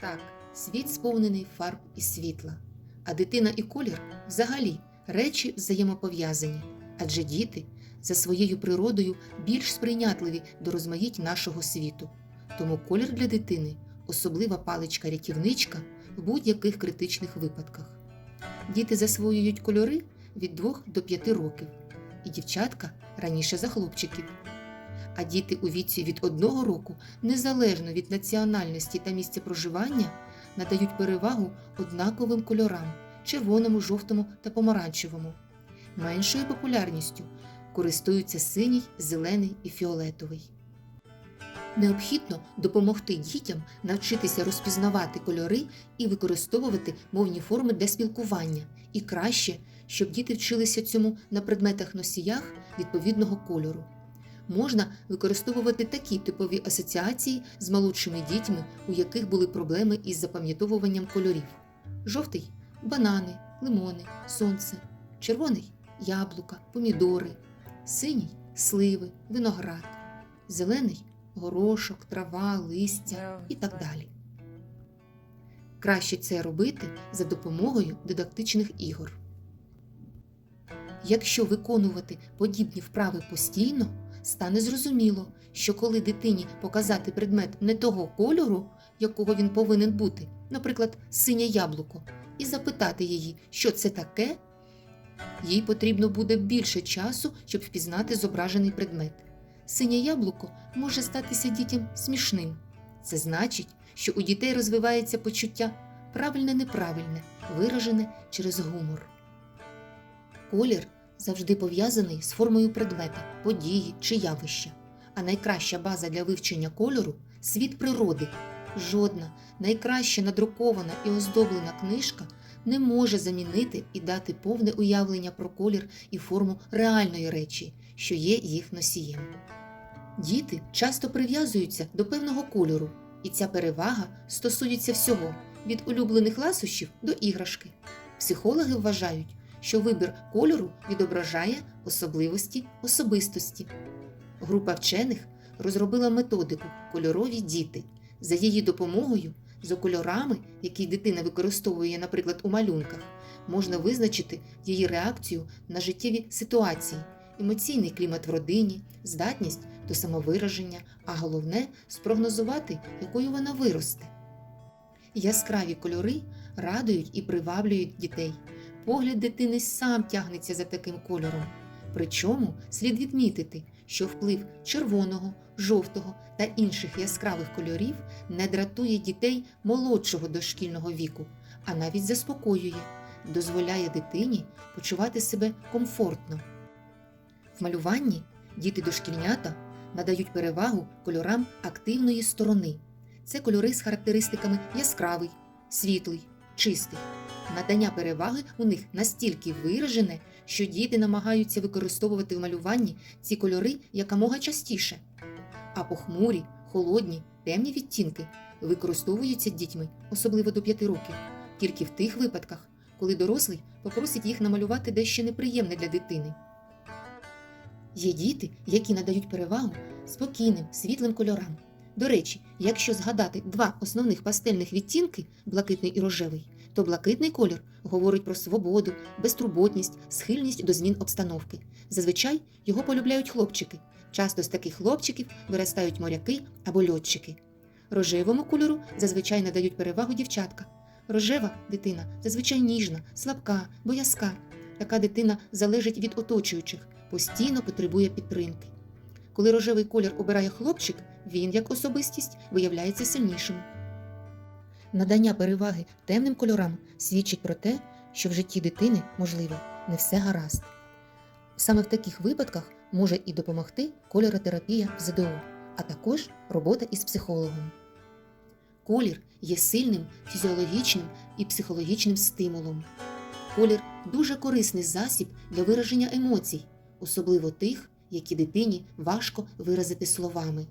Так, світ сповнений фарб і світла, а дитина і колір взагалі речі взаємопов'язані, адже діти за своєю природою більш сприйнятливі до розмаїть нашого світу. Тому колір для дитини особлива паличка-рятівничка в будь-яких критичних випадках. Діти засвоюють кольори від 2 до 5 років, і дівчатка раніше за хлопчиків. А діти у віці від 1 року, незалежно від національності та місця проживання, надають перевагу однаковим кольорам червоному, жовтому та помаранчевому. Меншою популярністю користуються синій, зелений і фіолетовий. Необхідно допомогти дітям навчитися розпізнавати кольори і використовувати мовні форми для спілкування, і краще, щоб діти вчилися цьому на предметах носіях відповідного кольору. Можна використовувати такі типові асоціації з молодшими дітьми, у яких були проблеми із запам'ятовуванням кольорів: жовтий банани, лимони, сонце, червоний яблука, помідори, синій сливи, виноград, зелений горошок, трава, листя і так далі. Краще це робити за допомогою дидактичних ігор. Якщо виконувати подібні вправи постійно, стане зрозуміло, що коли дитині показати предмет не того кольору, якого він повинен бути, наприклад, синє яблуко, і запитати її, що це таке, їй потрібно буде більше часу, щоб впізнати зображений предмет. Синє яблуко може статися дітям смішним. Це значить, що у дітей розвивається почуття правильне-неправильне, виражене через гумор. Колір завжди пов'язаний з формою предмета, події чи явища. А найкраща база для вивчення кольору світ природи. Жодна найкраща надрукована і оздоблена книжка не може замінити і дати повне уявлення про колір і форму реальної речі, що є їх носієм. Діти часто прив'язуються до певного кольору, і ця перевага стосується всього від улюблених ласощів до іграшки. Психологи вважають, що вибір кольору відображає особливості особистості. Група вчених розробила методику кольорові діти. За її допомогою, за кольорами, які дитина використовує, наприклад, у малюнках, можна визначити її реакцію на життєві ситуації, емоційний клімат в родині, здатність до самовираження, а головне спрогнозувати, якою вона виросте. Яскраві кольори радують і приваблюють дітей. Погляд дитини сам тягнеться за таким кольором. Причому слід відмітити, що вплив червоного, жовтого та інших яскравих кольорів не дратує дітей молодшого дошкільного віку, а навіть заспокоює, дозволяє дитині почувати себе комфортно. В малюванні діти дошкільнята надають перевагу кольорам активної сторони. Це кольори з характеристиками яскравий, світлий, чистий. Надання переваги у них настільки виражене, що діти намагаються використовувати в малюванні ці кольори якомога частіше. А похмурі, холодні, темні відтінки використовуються дітьми, особливо до 5 років, тільки в тих випадках, коли дорослий попросить їх намалювати дещо неприємне для дитини. Є діти, які надають перевагу спокійним, світлим кольорам. До речі, якщо згадати два основних пастельних відтінки блакитний і рожевий, то блакитний колір говорить про свободу, безтурботність, схильність до змін обстановки. Зазвичай його полюбляють хлопчики. Часто з таких хлопчиків виростають моряки або льотчики. Рожевому кольору зазвичай надають перевагу дівчатка. Рожева дитина зазвичай ніжна, слабка, боязка. Така дитина залежить від оточуючих, постійно потребує підтримки. Коли рожевий колір обирає хлопчик, він, як особистість, виявляється сильнішим. Надання переваги темним кольорам свідчить про те, що в житті дитини, можливо, не все гаразд. Саме в таких випадках може і допомогти кольоротерапія в ЗДО, а також робота із психологом. Колір є сильним фізіологічним і психологічним стимулом. Колір дуже корисний засіб для вираження емоцій, особливо тих, які дитині важко виразити словами.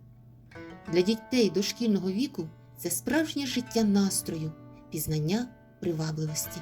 Для дітей дошкільного віку це справжнє життя настрою, пізнання привабливості.